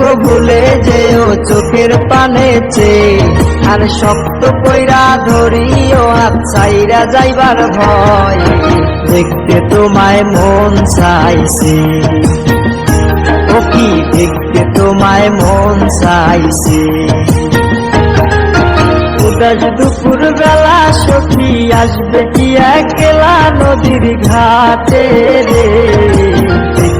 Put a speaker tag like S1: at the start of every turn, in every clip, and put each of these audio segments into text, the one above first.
S1: দুঃখ ভুলে যেও চোখের পানে চেয়ে। আর শক্ত কইরা ধরিও হাত চাইরা যাইবার ভয়। দেখতে তোমায় মন চাইছে। ও কি দেখতে তোমায় মন চাইছে? উদাস দুপুর বেলা সখী আসবে কি একলা নদীর ঘাটে রে?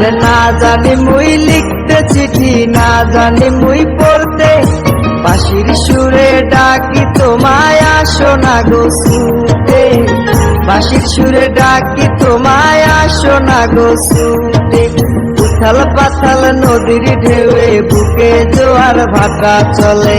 S1: আরে না জানি মুই লিখতে চিঠি, না জানি মুই পড়তে। বাঁশির সুরে ডাকি, তোমায় আসো না গো শুতে বাঁশির সুরে ডাকি, তোমায় আসো না গো শুতে উথাল পাথাল নদীর ঢেউয়ে বুকে জোয়ার ভাটা চলে।